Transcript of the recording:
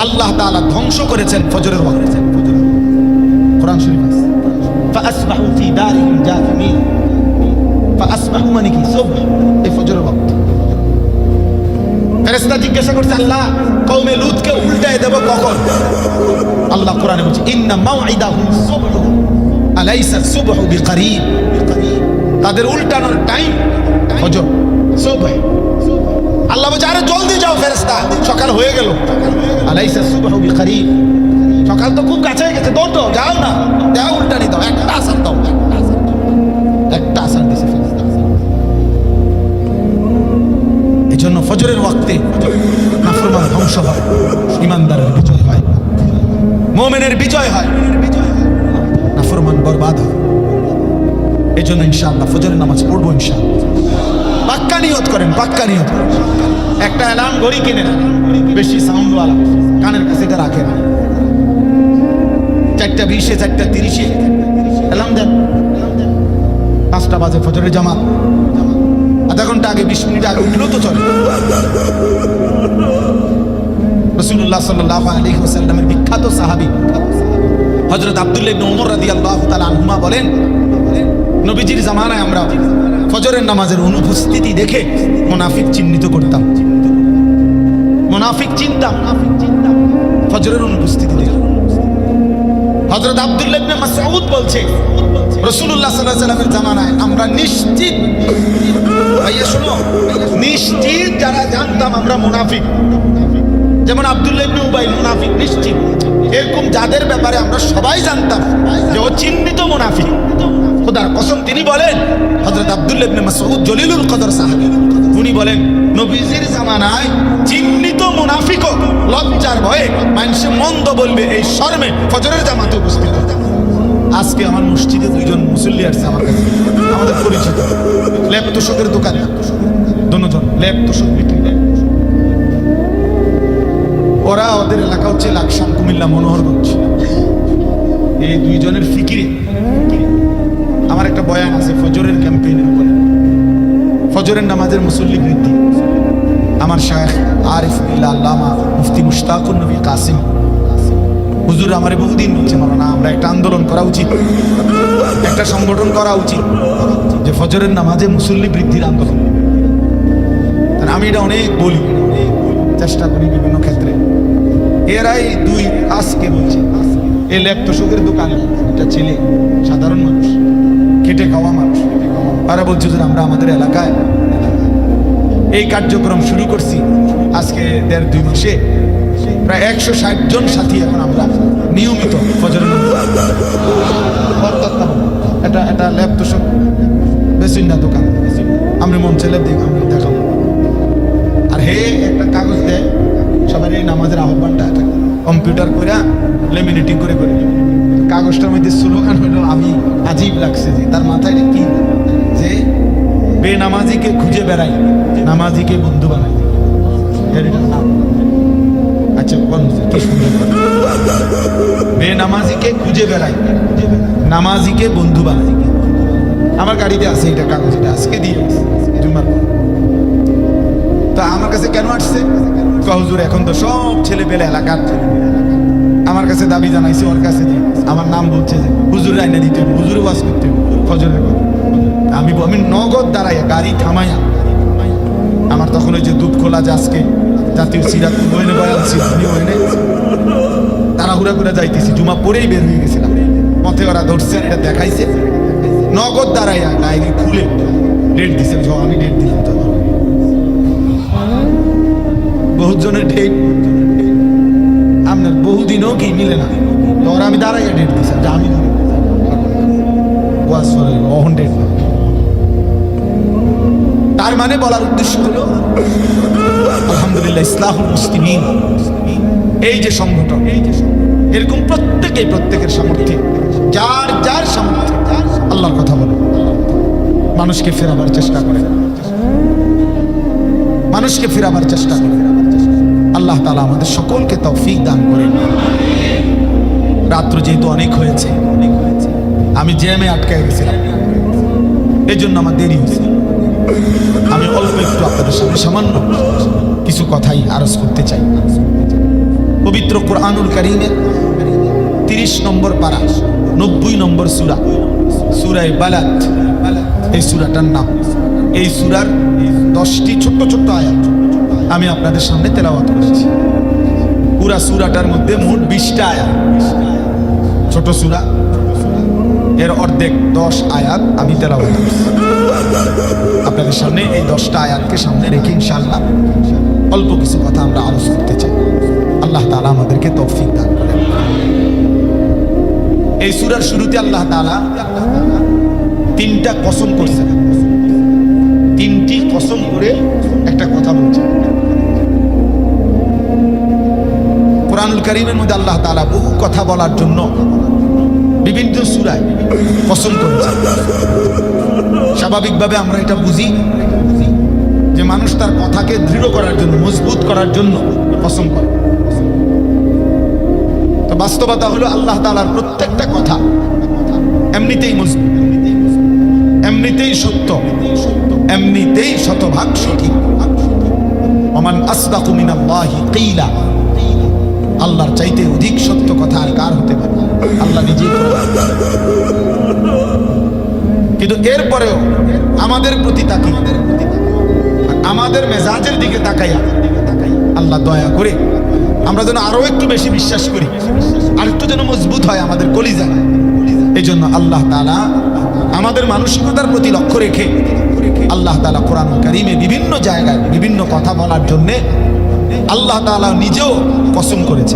আল্লাহ তাআলা ধ্বংস করেছেন ফজরের ওয়াক্তে কোরআন শরীফ আছে فأصبحوا في دارهم جاثمين فأصبحوا মানে কি সুবহ এই ফজরের ওয়াক্ত ফেরেশতা জিজ্ঞাসা করছে আল্লাহ কওমে লুতকে উল্টায় দেব কখন আল্লাহ কোরআনে বলছে ইন্না মাউইদাহুম সুবহ আলাইসা সুবহ বিকরিব তাদের উল্টানোর টাইম ফজর সুবহ আল্লাহ বলছে আরে জলদি সকাল হয়ে গেল। আলাইসা সুবহ বিকরিব সকাল তো খুব কাছে গেছে। দৌড় যাও না। দাও উল্টানি দাও। একটা আসার দাও। একটা আসার দিছে এই জন্য ফজরের ওয়াক্তে নাফরমান ধ্বংস হয় ইমানদারের বিজয় হয়। মোমেনের বিজয় হয়। নাফরমান বরবাদ হয়। এই জন্য ইনশাআল্লাহ ফজরের নামাজ পড়ব ইনশাআল্লাহ। পাক্কা নিয়ত করেন, পাক্কা নিয়ত একটা অ্যালার্ম ঘড়ি কিনে বেশি সাউন্ডওয়ালা কানের কাছে এটা রাখেন চারটা বিশে, চারটা তিরিশে অ্যালার্ম দেন। পাঁচটা বাজে ফজরের জামাত। আধা ঘণ্টা আগে, বিশ মিনিট আগে উঠলেও তো চলে। রসুল্লাহ সাল্লাহ আলী ওসাল্লামের বিখ্যাত সাহাবি হজরত আবদুল্লাহ ওমর রাদিয়াল্লাহু তাআলা আনহুমা বলেন নবীজির জামানায় আমরা ফজরের নামাজের অনুপস্থিতি দেখে মুনাফিক চিহ্নিত করতাম। মুনাফিক চিনতাম ফজরের অনুপস্থিতি দেখে। হজরত আবদুল্লাহ মাসউদ বলছে রসুল্লাহ সাল্লাহ সাল্লামের জামানায় আমরা নিশ্চিত ভাইয়া শোনো, নিশ্চিত যারা জানতাম আমরা মুনাফিক। যেমন আবদুল্লাহ ইবনে উবাই মুনাফিক নিশ্চিত। এরকম যাদের ব্যাপারে আমরা সবাই জানতাম যে ও চিহ্নিত মুনাফিক। খোদার কসম তিনি বলেন হজরত আব্দুল্লাহ ইবনে মাসউদ জলিলুল কদর সাহাবী, উনি বলেন, নবীজির জামানায় চিহ্নিত মুনাফিক লজ্জার ভয়ে মানুষে মন্দ বলবে এই শর্মে ফজরের জামাতে উপস্থিত। আজকে আমার মসজিদে দুইজন মুসল্লি আসছে আমার কাছে, আমাদের পরিচিত ল্যাপ তোষকের দোকান দুজন ল্যাপ তোষক বিক্রি করে। ওরা ওদের এলাকা হচ্ছে লাকসাম, কুমিল্লা, মনোহরগঞ্জ এই দুইজনের ফিকিরে একটা বয়ান আছে, ফজরের ক্যাম্পেইনের উপরে। ফজরের নামাজের মুসল্লি বৃদ্ধি। আমার শায়েখ আরিফ আল্লামা মুফতি মুশতাকুর নবী কাসিম। হুজুর আমারে বহুদিন বলছে না আমরা একটা আন্দোলন করা উচিত। একটা সংগঠন করা উচিত যে ফজরের নামাজে মুসল্লি বৃদ্ধির আন্দোলন। আমি এটা অনেক বলি, চেষ্টা করি বিভিন্ন ক্ষেত্রে। এরাই দুই আজকে বলছে এই ল্যাপটসকের দোকানে একটা ছেলে, সাধারণ মানুষ খেটে খাওয়া মানুষ তারা বলছে যে আমরা আমাদের এলাকায় এই কার্যক্রম শুরু করছি আজকে দেড় দুই মাসে। প্রায় একশো ষাট জন সাথী এখন আমরা নিয়মিত ফজর এটা এটা ল্যাপটসক বেশি না, দোকান। আমরা ছেলে দেখ আমি দেখাবো। আর হে, একটা কাগজ দেয় সবাই এই নামাজের আহ্বানটা কম্পিউটার করে লেমিনেটিং করে করে কাগজটার মধ্যে স্লোগান হলো, আমি আজীব লাগছে যে। তার মাথায় কি? যে বেনামাজিকে খুঁজে বেড়াই, নামাজিকে বন্ধু বানাই। আচ্ছা কি খুঁজে বেড়াই, নামাজিকে বন্ধু বানাই। আমার গাড়িতে আছে এটা কাগজ, এটা আজকে দিয়ে তা আমার কাছে কেন আসছে? এখন তো সব ছেলে পেলে এলাকার আমার কাছে দাবি জানাইছে ওর কাছে যে আমার নাম বলছে যে হুজুর আইনা দিতে হুজুর ওয়াজ করতে হবে, ফজরের কথা। আমি আমি নগদ দাঁড়াইয়া গাড়ি থামাইয়া আমার তখন ওই যে দুধ খোলা যে আজকে জাতীয় সিরাত ওইনে বয়াল আমি ওইনে তাড়াহুড়া করে যাইতেছি জুমা পরেই বের হয়ে গেছিলাম। পথে ওরা ধরছে এটা দেখাইছে। নগদ দাঁড়াইয়া ডায়েরি খুলে ডেট দিছে আমি ডেট দিলাম তো বহুত জনের ডেট বহুদিনও কি মিলে না। তো ওরা আমি দাঁড়াইয়া ডেট দিছি যে আমি ওয়াজ অহন ডেট তার মানে বলার উদ্দেশ্য হলো, আলহামদুলিল্লাহ, ইসলাহুল মুসলিমিন, এই যে সংগঠন, এই যে এরকম প্রত্যেকেই, প্রত্যেকের সামর্থ্যে, যার যার সামর্থ্যে, আল্লাহর কথা বলে। মানুষকে ফেরাবার চেষ্টা করে। মানুষকে ফেরাবার চেষ্টা করে। আল্লাহ তালা আমাদের সকলকে তৌফিক দান করেন। রাত্র যেহেতু অনেক হয়েছে অনেক হয়েছে আমি জ্যামে আটকায় গেছিলাম। এই জন্য আমার দেরি হয়েছে। আমি অল্প একটু আপনাদের সামনে সামান্য কিছু কথাই আরজ করতে চাই। পবিত্র কোরআনুল করিমের তিরিশ নম্বর পারা, নব্বই নম্বর সুরা, সুরায় বালাত এই সুরাটার নাম, এই সুরার দশটি ছোট্ট ছোট্ট আয়াত। আমি আপনাদের সামনে তেলাওয়াত করেছি। পুরা সুরাটার মধ্যে মোট বিশটা আয়াত। ছোট সুরা, এর অর্ধেক দশ আয়াত আমি তেলাওয়াত করেছি। আপনাদের সামনে এই দশটা আয়াতকে সামনে রেখে ইনশাআল্লাহ অল্প কিছু কথা আমরা আলোচনা করতে চাই। আল্লাহ তাআলা আমাদেরকে তৌফিক দান করেন। এই সুরার শুরুতে আল্লাহ তাআলা তিনটা কসম করছেন। তিনটি কসম করে একটা কথা বলছেন। কোরআনুল কারীমের মধ্যে আল্লাহ তাআলা বহু কথা বলার জন্য বিভিন্ন সূরায় কসম করেছেন। স্বাভাবিকভাবে আমরা এটা বুঝি যে মানুষ তার কথাকে দৃঢ় করার জন্য, মজবুত করার জন্য কসম করে। তো বাস্তবতা হলো আল্লাহ তালার প্রত্যেকটা কথা এমনিতেই মজবুত, এমনিতেই সত্য, এমনিতেই শতভাগ সঠিক। ওমান আসদাকু মিনাল্লাহি কিলা। আল্লাহর চাইতে অধিক সত্য কথা আর কার হতে পারে? আল্লাহ নিজেই কিন্তু এরপরেও আমাদের প্রতি তাকিয়ে আমাদের মেজাজের দিকে তাকাইয়া আল্লাহ দয়া করে আমরা যেন আরও একটু বেশি বিশ্বাস করি, আর একটু যেন মজবুত হয় আমাদের কলিজা। এই জন্য আল্লাহ তালা আমাদের মানসিকতার প্রতি লক্ষ্য রেখে আল্লাহ তালা কোরআন কারিমে বিভিন্ন জায়গায় বিভিন্ন কথা বলার জন্যে আল্লাহ তালা নিজেও কসম করেছে